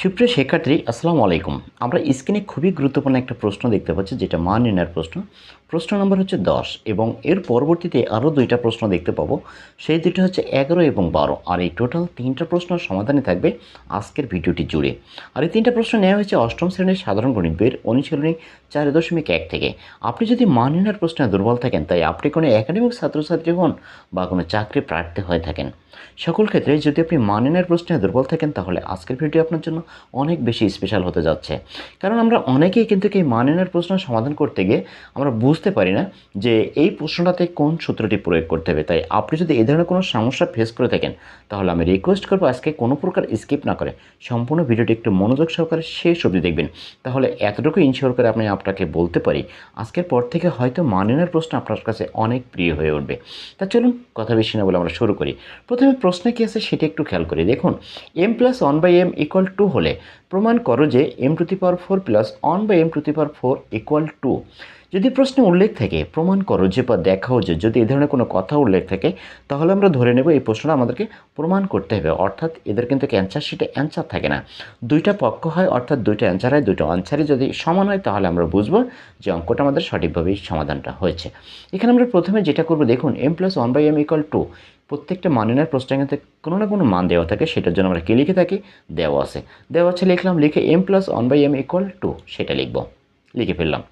সুপ্রিয় শিক্ষার্থী, আসসালামু আলাইকুম। আমরা স্ক্রিনে খুবই গুরুত্বপূর্ণ একটা প্রশ্ন দেখতে পাচ্ছি, যেটা মান নির্ণয়ের প্রশ্ন। প্রশ্ন নম্বর হচ্ছে দশ, এবং এর পরবর্তীতে আরও দুইটা প্রশ্ন দেখতে পাবো। সেই দুটো হচ্ছে এগারো এবং বারো, আর এই টোটাল তিনটা প্রশ্ন সমাধানে থাকবে আজকের ভিডিওটি জুড়ে। আর এই তিনটা প্রশ্ন নেওয়া হয়েছে অষ্টম শ্রেণির সাধারণ গণিত বইয়ের অনুশীলনী চার দশমিক এক থেকে। আপনি যদি মান নির্ণয়ের প্রশ্নে দুর্বল থাকেন, তাই আপনি কোনো একাডেমিক ছাত্রছাত্রী হন বা কোনো চাকরি প্রার্থী হয়ে থাকেন। সকল ক্ষেত্রে যদি আপনি মান মানিনের প্রশ্নে দুর্বল থাকেন, তাহলে আজকের ভিডিও আপনার জন্য অনেক বেশি স্পেশাল হতে যাচ্ছে। কারণ আমরা অনেকেই কিন্তু এই মানিনের প্রশ্ন সমাধান করতে গিয়ে আমরা বুঝতে পারি না যে এই প্রশ্নটাতে কোন সূত্রটি প্রয়োগ করতে হবে। তাই আপনি যদি এই ধরনের কোনো সমস্যা ফেস করে থাকেন, তাহলে আমি রিকোয়েস্ট করব আজকে কোনো প্রকার স্কিপ না করে সম্পূর্ণ ভিডিওটি একটু মনোযোগ সহকারে শেষ অবধি দেখবেন। তাহলে এতটুকু ইনশিওর করে আমি আপনাকে বলতে পারি, আজকের পর থেকে হয়তো মানিনের প্রশ্ন আপনার কাছে অনেক প্রিয় হয়ে উঠবে। তা চলুন কথা বেশি না বলে আমরা শুরু করি। প্রথমে প্রশ্নে কী আছে সেটি একটু খেয়াল করি। দেখুন M plus one by M equal to হলে প্রমাণ করো যে M to the power four plus one by M to the power four equal to যদি প্রশ্নে উল্লেখ থাকে, প্রমাণ করো যে বা দেখাও যে, যদি এই ধরনের কোনো কথা উল্লেখ থাকে, তাহলে আমরা ধরে নেব এই প্রশ্নটা আমাদেরকে প্রমাণ করতে হবে। অর্থাৎ এদের কিন্তু অ্যান্সার শিটে অ্যান্সার থাকে না। দুইটা পক্ষ হয়, অর্থাৎ দুইটা অ্যান্সার হয় দুটো অ্যান্সারই যদি সমান হয়, তাহলে আমরা বুঝব যে অঙ্কটা আমাদের সঠিকভাবেই সমাধানটা হয়েছে। এখানে আমরা প্রথমে যেটা করব, দেখুন M plus one by M equal to প্রত্যেকটা মানের প্রশ্নের কিন্তু কোনো না কোনো মান দেওয়া থাকে, সেটার জন্য আমরা কী লিখে থাকি? দেওয়া আছে। দেওয়া আছে লিখলাম, লিখে M plus one by M equal to সেটা লিখব। লিখে ফেললাম।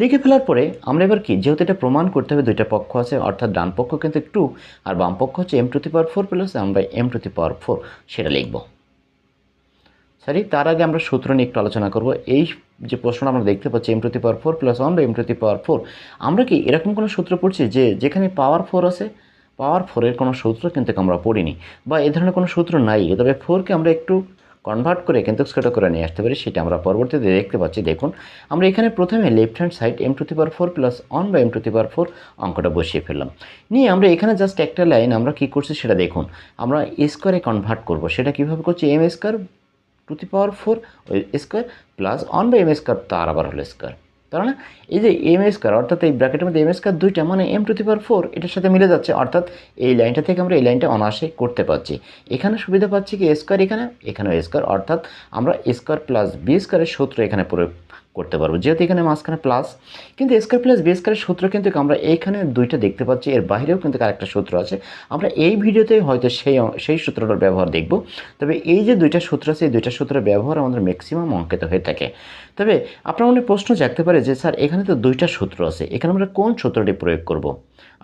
লিখে ফেলার পরে আমরা এবার কি, যেহেতু এটা প্রমাণ করতে হবে, দুইটা পক্ষ আছে, অর্থাৎ ডান পক্ষ কিন্তু টু আর বাম পক্ষ হচ্ছে M to the power four plus M by M to the power four সেটা লিখব। সরি, তার আগে আমরা সূত্র নিয়ে একটু আলোচনা করব। এই যে প্রশ্নটা আমরা দেখতে পাচ্ছি M to the power four plus one by M to the power four আমরা কি এরকম কোনো সূত্র পড়ছি যে, যেখানে পাওয়ার ফোর আছে পাওয়ার ফোরের কোনো সূত্র কিন্তু আমরা পড়িনি বা এ ধরনের কোনো সূত্র নাই। তবে ফোরকে আমরা একটু কনভার্ট করে কিন্তু ছোটো করে নিয়ে আসতে পারি, সেটা আমরা পরবর্তীতে দেখতে পাচ্ছি। দেখুন, আমরা এখানে প্রথমে left hand side M to power four plus one বা M to the power four অঙ্কটা বসিয়ে ফেললাম। নিয়ে আমরা এখানে জাস্ট একটা লাইন আমরা কী করছি সেটা দেখুন, আমরা স্কোয়ারে কনভার্ট করব। সেটা কীভাবে করছি? M square to the power four square plus one by M square তার আবার হলো স্কোয়ার না এই যে এম স্কোয়ার অর্থাৎ এই ব্র্যাকেটের মধ্যে এম স্কোয়ার দুইটা মানে এম টু পাওয়ার ফোর এটার সাথে মিলে যাচ্ছে, অর্থাৎ এই লাইনটা থেকে আমরা এই লাইনটা অনায়াসে করতে পারছি। এখানে সুবিধা পাচ্ছি কি স্কোয়ার এখানে এখানে স্কোয়ার অর্থাৎ আমরা স্কোয়ার প্লাস বি স্কোয়ারের সূত্র এখানে প্রয়োগ করতে পারব। যেহেতু এখানে মাঝখানে প্লাস কিন্তু স্কোয়ার প্লাস বি স্কোয়ারের সূত্র কিন্তু আমরা এইখানে দুইটা দেখতে পাচ্ছি, এর বাইরেও কিন্তু আরেকটা সূত্র আছে। আমরা এই ভিডিওতে হয়তো সেই সেই সূত্রটার ব্যবহার দেখব। তবে এই যে দুইটা সূত্র আছে, এই দুইটা সূত্রের ব্যবহার আমাদের ম্যাক্সিমাম অঙ্কিত হয়ে থাকে। তবে আপনার মনে প্রশ্ন জাগতে পারে যে, স্যার, এখানে তো দুইটা সূত্র আছে, এখানে আমরা কোন সূত্রটি প্রয়োগ করব?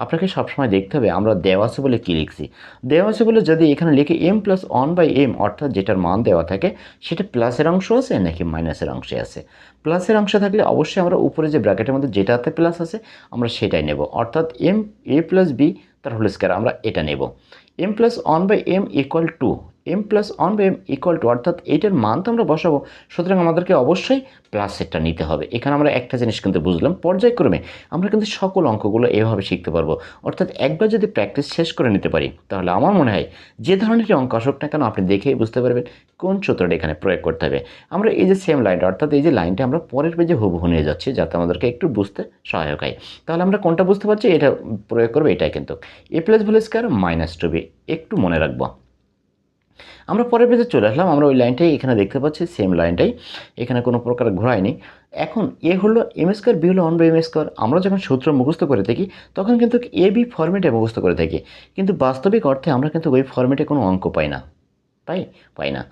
আপনাকে সবসময় দেখতে হবে, আমরা দেওয়া আছে বলে কী লিখছি? দেওয়া আছে বলে যদি এখানে লিখে M plus one by M অর্থাৎ যেটার মান দেওয়া থাকে, সেটা প্লাসের অংশ আছে নাকি মাইনাসের অংশে আছে? প্লাসের অংশ থাকলে অবশ্যই আমরা উপরে যে ব্র্যাকেটের মধ্যে যেটাতে প্লাস আছে, আমরা সেটাই নেব। অর্থাৎ এম এ প্লাস বি তার হোল স্কোয়ার আমরা এটা নেব। M plus one by M equal to M plus one by M equal to অর্থাৎ এইটার মান তো আমরা বসাবো, সুতরাং আমাদেরকে অবশ্যই প্লাস সেটটা নিতে হবে। এখানে আমরা একটা জিনিস কিন্তু বুঝলাম, পর্যায়ক্রমে আমরা কিন্তু সকল অঙ্কগুলো এভাবে শিখতে পারব। অর্থাৎ একবার যদি প্র্যাকটিস শেষ করে নিতে পারি, তাহলে আমার মনে হয় যে ধরনের অঙ্ক আসুক না কেন, আপনি দেখেই বুঝতে পারবেন কোন সূত্রটা এখানে প্রয়োগ করতে হবে। আমরা এই যে সেম লাইনটা অর্থাৎ এই যে লাইনটা আমরা পরের পেজে হুবহু নিয়ে যাচ্ছি, যাতে আমাদেরকে একটু বুঝতে সহায়ক হয়। তাহলে আমরা কোনটা বুঝতে পারছি, এটা প্রয়োগ করব এটাই কিন্তু। A plus value square minus two B একটু মনে রাখব। আমরা পরের পেজে চলে আসলাম। আমরা ওই লাইনটাই এখানে দেখতে পাচ্ছি সেম লাইনটাই এখানে কোনো প্রকার ঘোরায়নি এখন এ হলো এম স্কোয়ার বি হলো অন বাই এম স্কোয়ার আমরা যখন সূত্র মুখস্থ করে থাকি, তখন কিন্তু এ বি ফর্মেটে মুখস্থ করে থাকি। কিন্তু বাস্তবিক অর্থে আমরা কিন্তু ওই ফর্মেটে কোনো অঙ্ক পাই না। পাই? পাই না।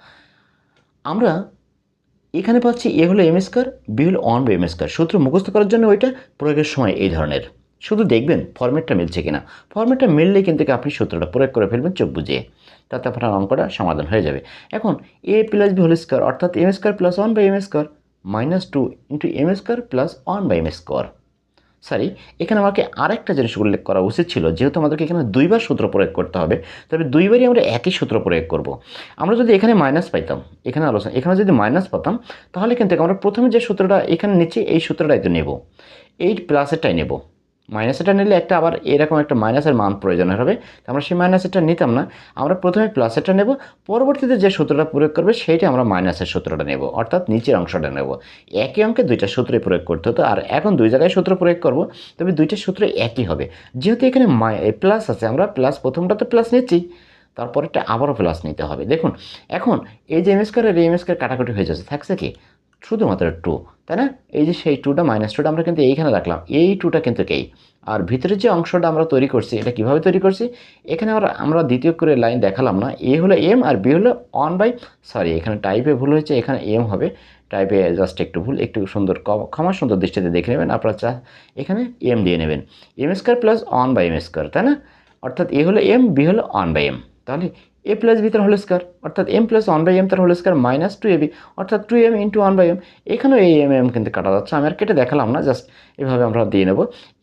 আমরা এখানে পাচ্ছি এ হলো এম স্কোয়ার বি হলো অন বাই এম স্কোয়ার সূত্র মুখস্থ করার জন্য ওইটা প্রয়োগের সময় এই ধরনের। শুধু দেখবেন ফর্মেটটা মিলছে কিনা। ফর্মেটটা মিললেই কিন্তু আপনি সূত্রটা প্রয়োগ করে ফেলবেন, চোখ বুঝিয়ে তাতে আপনার অঙ্কটা সমাধান হয়ে যাবে। এখন A plus B whole square অর্থাৎ M square plus one by M square minus two into M square plus one by M square sorry এখানে আমাকে আরেকটা জিনিস উল্লেখ করা উচিত ছিল, যেহেতু আমাদেরকে এখানে দুইবার সূত্র প্রয়োগ করতে হবে, তবে দুইবারই আমরা একই সূত্র প্রয়োগ করব। আমরা যদি এখানে মাইনাস পাইতাম, এখানে আলোচনা এখানে যদি মাইনাস পাতাম, তাহলে কিন্তু আমরা প্রথমে যে সূত্রটা, এখানে নিচ্ছি এই সূত্রটাই তো নেব। এই প্লাসেরটাই নেব। মাইনাসেরটা নিলে একটা আবার এরকম একটা মাইনাসের মান প্রয়োজন হবে। আমরা সেই মাইনাসেরটা নিতাম না। আমরা প্রথমে প্লাসেরটা নেব, পরবর্তীতে যে সূত্রটা প্রয়োগ করবে সেইটা আমরা মাইনাসের সূত্রটা নেব, অর্থাৎ নিচের অংশটা নেব। একই অঙ্কে দুইটা সূত্রে প্রয়োগ করতে হতো, আর এখন দুই জায়গায় সূত্র প্রয়োগ করব, তবে দুইটা সূত্র একই হবে। যেহেতু এখানে প্লাস আছে, আমরা প্লাস প্রথমটা তো প্লাস নিচ্ছি, তারপরেরটা আবারও প্লাস নিতে হবে। দেখুন, এখন এই যে এম স্কোয়ার আর এম স্কোয়ার কাটাকুটি হয়ে যাচ্ছে, থাকছে কি? শুধুমাত্র টু তাই না? এই যে সেই টুটা মাইনাস টুটা আমরা কিন্তু এইখানে রাখলাম। এই টুটা কিন্তু এই আর ভিতরের যে অংশটা আমরা তৈরি করছি, এটা কীভাবে তৈরি করছি? এখানে আমরা আমরা দ্বিতীয় করে লাইন দেখালাম না। এ হলো এম আর বি হলো ওয়ান বাই সরি এখানে টাইপে ভুল হয়েছে, এখানে এম হবে। টাইপে জাস্ট একটু ভুল, একটু সুন্দর ক্ষমা সুন্দর দৃষ্টিতে দেখে নেবেন, আপনারা চা এখানে এম দিয়ে নেবেন। M square plus one by M square তাই না? অর্থাৎ এ হলো এম বি হলো ওয়ান বাই এম তাহলে এ প্লাস বি তার হোল স্কোয়ার অর্থাৎ M plus one by M তার whole square minus two A B অর্থাৎ two M into one by M এখানেও এই এম এম কিন্তু কাটা যাচ্ছে। আমি আর কেটে দেখালাম না জাস্ট এভাবে আমরা দিয়ে নেব।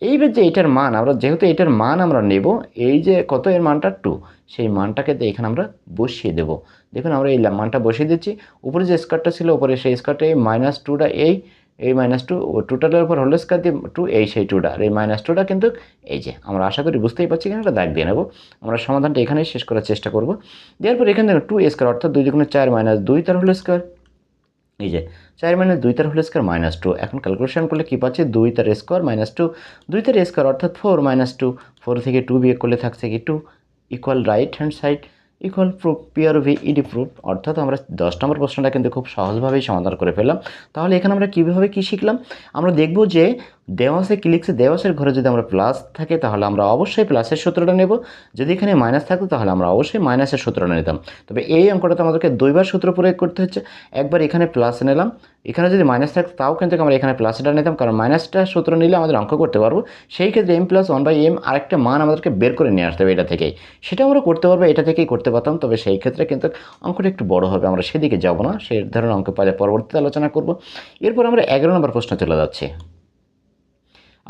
এইবার যে এটার মান, আমরা যেহেতু এটার মান আমরা নেব, এই যে কত এর মানটা? টু সেই মানটাকে এখানে আমরা বসিয়ে দেব। দেখুন আমরা এই মানটা বসিয়ে দিচ্ছি। উপরে যে স্কোয়ারটা ছিল, উপরে সেই স্কোয়ারটা এই মাইনাস টুটা এই এই মাইনাস টু টুটালের উপর হোল স্কোয়ার দিয়ে টু এই সেই টুটা আর এই মাইনাস টুটা কিন্তু এই যে, আমরা আশা করি বুঝতেই পারছি এখানে একটা দাগ দিয়ে নেব। আমরা সমাধানটা এখানেই শেষ করার চেষ্টা করব। দেওয়ার পর এখানে দেখুন টু স্কোয়ার অর্থাৎ দুই দুগুণে চার মাইনাস দুই তার হোল স্কোয়ার এই যে, চার মাইনাস দুই তার হোল স্কোয়ার মাইনাস টু এখন ক্যালকুলেশন করলে কী পাচ্ছি? দুই তার স্কোয়ার মাইনাস টু দুই তার স্কোয়ার অর্থাৎ ফোর মাইনাস টু ফোর থেকে টু বিয়োগ করলে থাকছে কি two equal right hand side equal proof peer ভি ইডি প্রুফ অর্থাৎ আমরা দশ নম্বর প্রশ্নটা কিন্তু খুব সহজভাবেই সমাধান করে ফেললাম। তাহলে এখানে আমরা কীভাবে কী শিখলাম? আমরা দেখব যে দেওয়াসে ক্লিকসে দেওয়াসের ঘরে যদি আমরা প্লাস থাকে, তাহলে আমরা অবশ্যই প্লাসের সূত্রটা নেব। যদি এখানে মাইনাস থাকতো তাহলে আমরা অবশ্যই মাইনাসের সূত্রটা নিতাম। তবে এই অঙ্কটাতে আমাদেরকে দুইবার সূত্র প্রয়োগ করতে হচ্ছে। একবার এখানে প্লাস নিলাম। এখানে যদি মাইনাস থাকতো তাও কিন্তু আমরা এখানে প্লাসটা নিতাম। কারণ মাইনাসটা সূত্র নিলে আমাদের অঙ্ক করতে পারব। সেই ক্ষেত্রে M plus one by M আরেকটা মান আমাদেরকে বের করে নিয়ে আসতে হবে এটা থেকেই। সেটা আমরা করতে পারব, এটা থেকেই করতে পারতাম। তবে সেই ক্ষেত্রে কিন্তু অঙ্কটা একটু বড় হবে। আমরা সেদিকে যাব না। সেই ধরনের অঙ্ক পারে পরবর্তীতে আলোচনা করব। এরপর আমরা এগারো নম্বর প্রশ্ন চলে যাচ্ছি।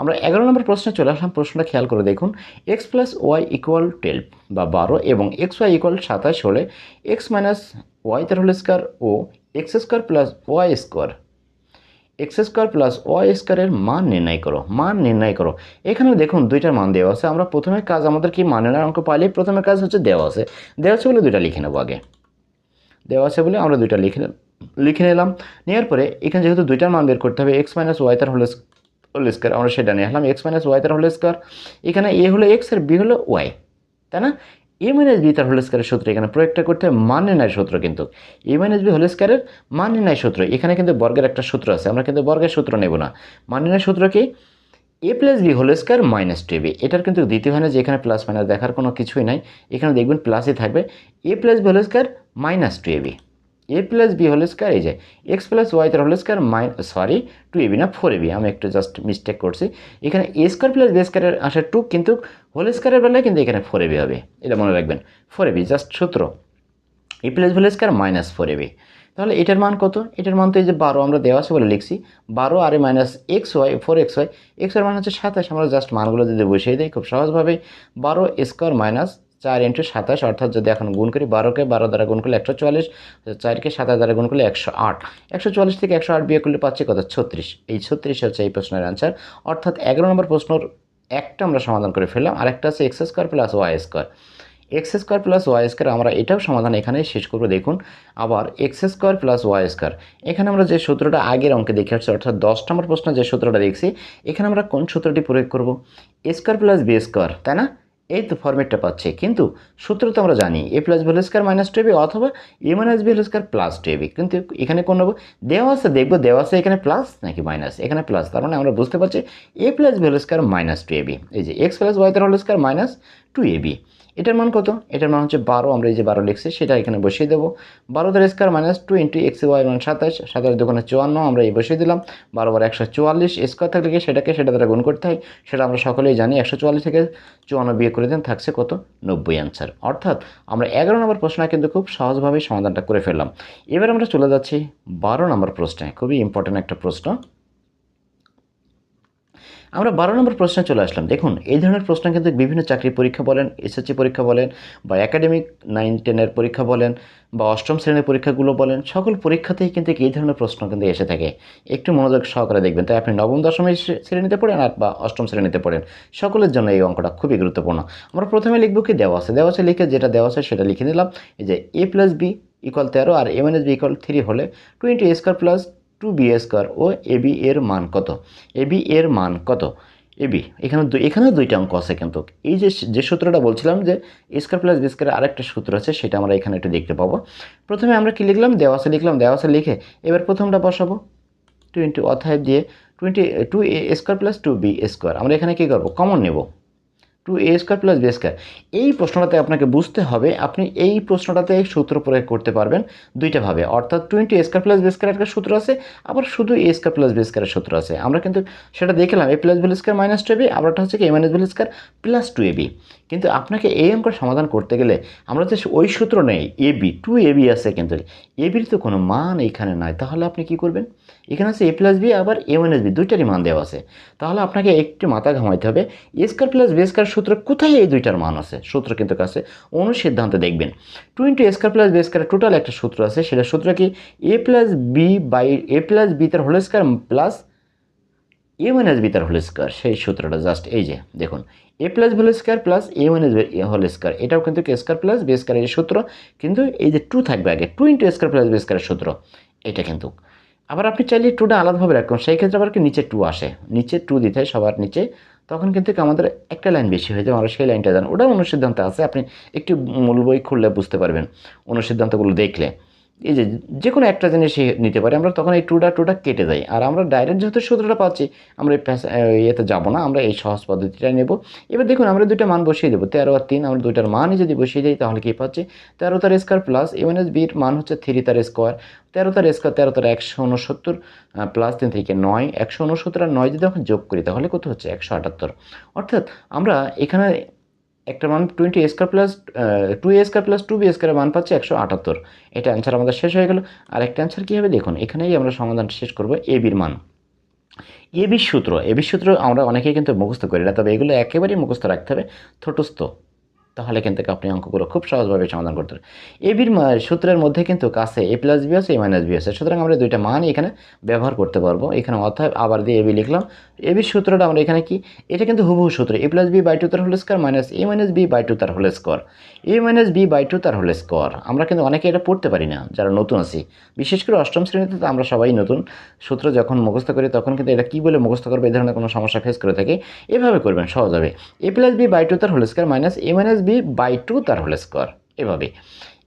আমরা এগারো নম্বর প্রশ্নে চলে আসলাম, প্রশ্নটা খেয়াল করে দেখুন। X plus Y equal twelve বা বারো এবং এক্স ওয়াই ইকুয়াল সাতাশ হলে এক্স মাইনাস ওয়াই তার হোল স্কোয়ার ও X square plus Y square X square plus Y স্কোয়ারের মান নির্ণয় করো, মান নির্ণয় করো। এখানে দেখুন দুইটার মান দেওয়া আছে, আমরা প্রথমে কাজ আমাদের কি মান নির্ণয় অঙ্ক পাইলে প্রথমে কাজ হচ্ছে দেওয়া আছে। দেওয়া আছে বলে দুইটা লিখে নেব আগে। দেওয়া আছে বলে আমরা দুইটা লিখে লিখে নিলাম। নেওয়ার পরে এখানে যেহেতু দুইটার মান বের করতে হবে এক্স মাইনাস ওয়াই তার হোল হোল স্কোয়ার, আমরা সেটা নিয়ে আসলাম এক্স মাইনাস ওয়াই তার হোল স্কোয়ার। এখানে এ হলো এক্স আর বি হলো ওয়াই তাই না? এ মাইনাস বি তার হোল স্কোয়ারের সূত্র, এখানে প্রয়োগটা করতে হবে মান নির্ণয় সূত্র কিন্তু। এ মাইনাস বি হোল স্কোয়ারের মান নির্ণয় সূত্র, এখানে কিন্তু বর্গের একটা সূত্র আছে, আমরা কিন্তু বর্গের সূত্র নেব না। মান নির্ণয় সূত্র কি? A plus B whole square minus two B এটার কিন্তু দ্বিতীয় হয় না যে এখানে প্লাস মাইনাস দেখার কোনো কিছুই নাই, এখানে দেখবেন প্লাসই থাকবে। A plus B whole square minus two B A plus B whole square এই যে এক্স প্লাস ওয়াই তার whole square my sorry two AB না ফোর এবি আমি একটু জাস্ট মিস্টেক করছি। এখানে এ স্কোয়ার প্লাস বি স্কোয়ারের আসে টু কিন্তু হোল স্কোয়ারের বেলায় কিন্তু এখানে ফোর এবি হবে। এটা মনে রাখবেন। ফোর এবি জাস্ট সূত্র। A plus whole square minus four AB তাহলে এটার মান কত? এটার মান তো এই যে বারো আমরা দেওয়া আছে বলে লিখছি। বারো আর A minus X Y four X Y এক্সের মান হচ্ছে সাতাশ। আমরা জাস্ট মানগুলো যদি বসিয়ে দিই, খুব সহজভাবে। বারো স্কোয়ার মাইনাস চার ইন্টু সাতাশ, অর্থাৎ যদি এখন গুণ করি বারোকে, বারো দ্বারা গুণ করলে একশো চুয়াল্লিশ, চারকে সাতাশ দ্বারা গুণ করলে একশো আট। একশো চুয়াল্লিশ থেকে একশো আট বিয়ে করলে পাচ্ছি কত? ছত্রিশ। এই ছত্রিশ হচ্ছে এই প্রশ্নের অ্যান্সার অর্থাৎ এগারো নম্বর প্রশ্নর একটা আমরা সমাধান করে ফেললাম। আরেকটা আছে X square plus Y square. X square plus Y square আমরা এটাও সমাধান এখানে শেষ করব, দেখুন। আবার X square plus Y square. এখানে আমরা যে সূত্রটা আগের অঙ্কে দেখে আসছি অর্থাৎ দশ নম্বর প্রশ্নে যে সূত্রটা দেখছি, এখানে আমরা কোন সূত্রটি প্রয়োগ করব? A square plus B square, তাই না? এই তো ফর্মেটটা পাচ্ছে। কিন্তু সূত্র তো আমরা জানি A plus value square minus two AB অথবা A minus value square plus two AB কিন্তু এখানে কোন নেব? দেওয়া আছে, দেখব দেওয়া আছে এখানে প্লাস নাকি মাইনাস এখানে প্লাস তার মানে আমরা বুঝতে পারছি A plus value square minus two AB এই যে এক্স প্লাস ওয়াই তার whole square minus two AB এটার মান কত? এটার মান হচ্ছে বারো। আমরা এই যে বারো লিখছি, সেটা এখানে বসিয়ে দেবো। বারো তার square minus two into X Y মান সাতাশ। সাতাশ দোকানে চুয়ান্ন, আমরা এই বসিয়ে দিলাম। বারো বার একশো চুয়াল্লিশ স্কোয়ার থাকলে কি সেটাকে সেটা দ্বারা গুণ করতে হয়? সেটা আমরা সকলেই জানি, একশো চুয়াল্লিশ থেকে চুয়ান্ন বিয়ে করে দেন, থাকছে কত? নব্বই অ্যান্সার অর্থাৎ আমরা এগারো নম্বর প্রশ্ন কিন্তু খুব সহজভাবেই সমাধানটা করে ফেললাম। এবার আমরা চলে যাচ্ছি বারো নম্বর প্রশ্নে। খুবই ইম্পর্ট্যান্ট একটা প্রশ্ন। আমরা বারো নম্বর প্রশ্নে চলে আসলাম। দেখুন, এই ধরনের প্রশ্ন কিন্তু বিভিন্ন চাকরি পরীক্ষা বলেন, এসএসসি পরীক্ষা বলেন, বা একাডেমিক নাইন টেনের পরীক্ষা বলেন, বা অষ্টম শ্রেণির পরীক্ষাগুলো বলেন, সকল পরীক্ষাতেই কিন্তু এই ধরনের প্রশ্ন কিন্তু এসে থাকে। একটু মনোযোগ সহকারে দেখবেন। তাই আপনি নবম, দশম শ্রেণীতে পড়েন আর বা অষ্টম শ্রেণীতে পড়েন। সকলের জন্য এই অঙ্কটা খুবই গুরুত্বপূর্ণ। আমরা প্রথমে লিখব কি দেওয়া আছে? দেওয়া আছে লিখে যেটা দেওয়া আছে সেটা লিখে নিলাম। এই যে এ প্লাস বি ইকুয়াল তেরো আর M S B equal three হলে twenty square plus two B square O A B এর মান কত? এ বি এর মান কত? এবি এখানে এখানেও দুইটা অঙ্ক আছে কিন্তু। এই যে যে সূত্রটা বলছিলাম যে স্কোয়ার প্লাস বি স্কোয়ার আরেকটা সূত্র আছে, সেটা আমরা এখানে একটু দেখতে পাবো। প্রথমে আমরা কি লিখলাম? দেওয়াসে লিখলাম। দেওয়াসে লিখে এবার প্রথমটা বসাবো। টোয়েন্টি অথায় দিয়ে twenty two A square plus two B square আমরা এখানে কী করব? কমন নেব। Two A square plus B square. এই প্রশ্নটাতে আপনাকে বুঝতে হবে, আপনি এই প্রশ্নটাতে সূত্র প্রয়োগ করতে পারবেন দুইটাভাবে অর্থাৎ twenty square plus B square একটা সূত্র আছে, আবার শুধু এ স্কোয়ার প্লাস বি স্কোয়ারের সূত্র আছে। আমরা কিন্তু সেটা দেখলাম A plus bill square minus two AB আবারটা হচ্ছে কি A minus bill square plus two AB কিন্তু আপনাকে এই অঙ্ক সমাধান করতে গেলে আমরা তো ওই সূত্র নেই A B two A B আছে কিন্তু এ বির তো কোনো মান এইখানে নাই। তাহলে আপনি কি করবেন? এখানে আছে এ প্লাস বি আবার এ মাইনাস বি দুইটারই মান দেওয়া আছে। তাহলে আপনাকে একটু মাথা ঘামাইতে হবে। A square plus B square সূত্র কোথায় এই দুইটার মান আছে? সূত্র কিন্তু কাছে। অনুসিদ্ধান্তে দেখবেন। Two into A square plus B square total একটা সূত্র আছে। সেটা সূত্র কি? A plus B by A plus B তার whole square plus A minus B তার হোল স্কোয়ার সেই সূত্রটা জাস্ট এই যে, দেখুন। A plus whole square plus A minus whole square এটাও কিন্তু K square plus B square এই সূত্র। কিন্তু এই যে টু থাকবে আগে। Two into square plus B সূত্র। এটা কিন্তু আবার আপনি চাইলে টুটা আলাদাভাবে রাখুন সেই ক্ষেত্রে আবার কি নিচে টু আসে। নিচে টু দিতে হয়, সবার নিচে। তখন কিন্তু আমাদের একটা লাইন বেশি হয়ে যায়, আমরা সেই লাইনটা জান। ওটা অনুসিদ্ধান্ত আছে, আপনি একটু মূল বই খুললে বুঝতে পারবেন অনুসিদ্ধান্তগুলো দেখলে। এই যে যে কোনো একটা জিনিস নিতে পারি, আমরা তখন এই টুটা টুটা কেটে যাই। আর আমরা ডাইরেক্ট যেহেতু সূত্রটা পাচ্ছি, আমরা ইয়েতে যাব না, আমরা এই সহজ পদ্ধতিটা নেব। এবার দেখুন, আমরা দুইটা মান বসিয়ে দেবো, তেরো আর তিন, আমরা দুইটার মানই যদি বসিয়ে দিই, তাহলে কী পাচ্ছি? তেরো তার স্কোয়ার প্লাস এম এস বির মান হচ্ছে থ্রি তার স্কোয়ার তেরো তার স্কোয়ার তেরো তার একশো উনসত্তর প্লাস তিন থেকে নয়, একশো উনসত্তর আর নয় যদি আমরা যোগ করি, তাহলে কত হচ্ছে? একশো আটাত্তর। অর্থাৎ আমরা এখানে একটা মান twenty square plus two A square plus two B স্কোয়ারের মান পাচ্ছে একশো আটাত্তর। এটা অ্যান্সার আমাদের শেষ হয়ে গেল। আর একটা অ্যান্সার কী হবে? দেখুন, এখানেই আমরা সমাধান শেষ করব এ বির মান। এ বি সূত্র এ বি সূত্র আমরা অনেকেই কিন্তু মুখস্থ করি না, তবে এগুলো একেবারেই মুখস্থ রাখতে হবে। ছোটস্থ। তাহলে কিন্তু আপনি অঙ্কগুলো খুব সহজভাবে সমাধান করতে পারেন এবির বির সূত্রের মধ্যে কিন্তু কাছে এ প্লাস বি আছে এ মাইনাস বি আছে। সুতরাং আমরা দুইটা মান এখানে ব্যবহার করতে পারব। এখানে অর্থাৎ আবার দিয়ে এ বি লিখলাম এবির সূত্রটা আমরা এখানে কি? এটা কিন্তু হুবহু সূত্র। A plus B by two তার whole square minus A minus B by two তার whole square A minus B by two তার হোল স্কোয়ার আমরা কিন্তু অনেকে এটা পড়তে পারি না, যারা নতুন আছি। বিশেষ করে অষ্টম শ্রেণীতে তো আমরা সবাই নতুন। সূত্র যখন মুখস্থ করি তখন কিন্তু এটা কী বলে মুখস্থ করবে এই ধরনের কোনো সমস্যা ফেস করে থাকি। এভাবে করবেন সহজ হবে A plus B by two তার whole square minus A minus B by two তার হোল স্কোয়ার। এভাবে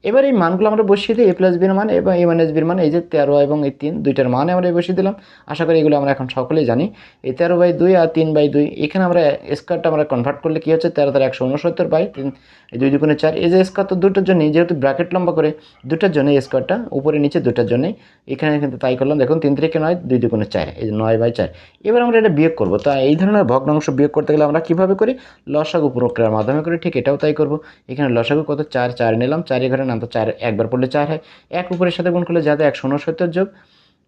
এবার এই মানগুলো আমরা বসিয়ে দিই এ প্লাস বির মান এবং এ মাইনাস বির মান, এই যে তেরো এবং এই তিন, দুইটার মান আমরা বসিয়ে দিলাম। আশা করি এগুলো আমরা এখন সকলেই জানি। এই তেরো বাই দুই আর তিন বাই দুই, এখানে আমরা স্কোয়ারটা আমরা কনভার্ট করলে কী হচ্ছে? তেরো তেরো একশো উনসত্তর বাই তিন, এই দুই দুগুণে চার। এই যে স্কোয়ার তো দুটোর জন্যই, যেহেতু ব্র্যাকেট লম্বা করে, দুটার জন্যই স্কোয়ারটা উপরে নিচে দুটার জন্যই। এখানে কিন্তু তাই করলাম, দেখুন, তিন থেকে নয়, দুই দুগুণে চার, এই যে নয় বাই চার। এবার আমরা এটা বিয়োগ করব। তা এই ধরনের ভগ্নাংশ বিয়োগ করতে গেলে আমরা কীভাবে করি? লসাগু প্রক্রিয়ার মাধ্যমে করি, ঠিক এটাও তাই করব। এখানে লসাগু কত? চার চার নিলাম চার ঘরে নাম তো চার, একবার পড়লে চার হয়। এক উপরের সাথে গুণ করলে যাতে একশো উনসত্তর যোগ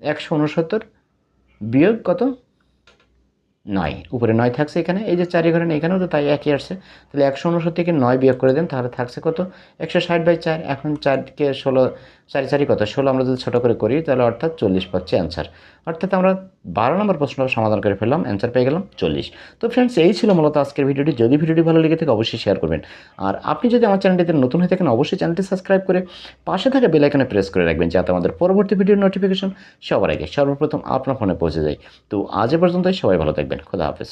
একশো উনসত্তর বিয়োগ কত? নয়। উপরে নয় থাকছে এখানে। এই যে চারি ঘরে এখানেও তো তাই একই আসছে। তাহলে একশো উনসত্তর থেকে নয় বিয়োগ করে দেন, তাহলে থাকছে কত? একশো ষাট বাই চার। এখন চারকে ষোলো চারি চারি কত ষোলো আমরা যদি ছোটো করে করি, তাহলে অর্থাৎ চল্লিশ পাচ্ছে অ্যান্সার অর্থাৎ আমরা বারো নম্বর প্রশ্নটা সমাধান করে ফেললাম অ্যান্সার পেয়ে গেলাম চল্লিশ। তো ফ্রেন্ডস এই ছিল মূলত আজকের ভিডিওটি। যদি ভিডিওটি ভালো লেগে থাকে, অবশ্যই শেয়ার করবেন। আর আপনি যদি আমার চ্যানেলটিতে নতুন হয়ে থাকেন, অবশ্যই চ্যানেলটি সাবস্ক্রাইব করে পাশে থাকা বেল আইকনে প্রেস করে রাখবেন, যাতে আমাদের পরবর্তী ভিডিওর নোটিফিকেশন সবার আগে সর্বপ্রথম আপনার ফোনে পৌঁছে যায়। তো আজ পর্যন্তই, সবাই ভালো থাকবেন। খোদা হাফেজ।